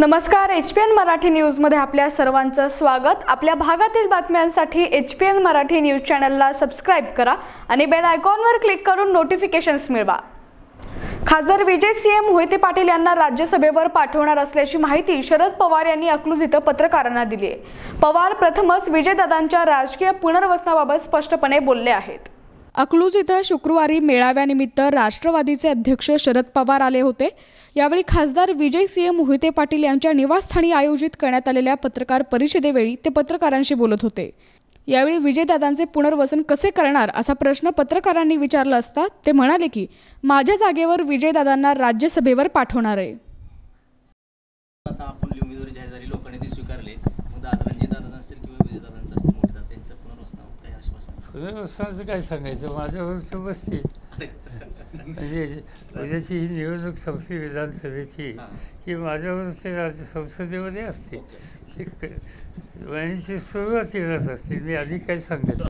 नमस्कार H P N Marathi न्यूजमध्ये आपल्या सर्वांचं स्वागत. आपल्या भागातील बातम्यांसाठी H P N Marathi news चॅनलला सबस्क्राईब करा आणि बेल आयकॉनवर क्लिक करून नोटिफिकेशन्स मिळवा. खासदार विजय सिंह मोहिते पाटील यांना राज्यसभेवर पाठवणार असल्याची माहिती शरद पवार यांनी अकलूज इथं पत्रकारांना दिली आहे पवार प्रथमच विजयदादांच्या राजकीय पुनर्वसनाबाबत स्पष्टपणे बोलले आहेत. अकलूज इथं शुक्रवारी मेळाव्यानिमित्त राष्ट्रवादीचे अध्यक्ष शरद पवार आले होते. यावेळी खासदार विजय सिंह मोहिते पाटील यांच्या निवासस्थानी आयोजित करण्यात आलेल्या पत्रकार परिषदेवेळी ते पत्रकारांशी बोलत होते. यावेळी विजयदादांचे पुनर्वसन कसे करणार असा प्रश्न पत्रकारांनी विचारला असता ते म्हणाले की माझ्या जागेवर विजयदादांना राज्यसभेवर पाठवणार आहे. आता आपण उमेदवारी जाहीर झाली लोकांनी ती स्वीकारली. पुनर्वसनाचं काय सांगायचं? माझ्यावरचं बसते म्हणजे उद्याची ही निवडणूक संपली विधानसभेची. की माझ्यावर ते राज्य संसदेमध्ये असते. ते वयाची सुरुवातीलाच असते. मी आधी काही सांगत.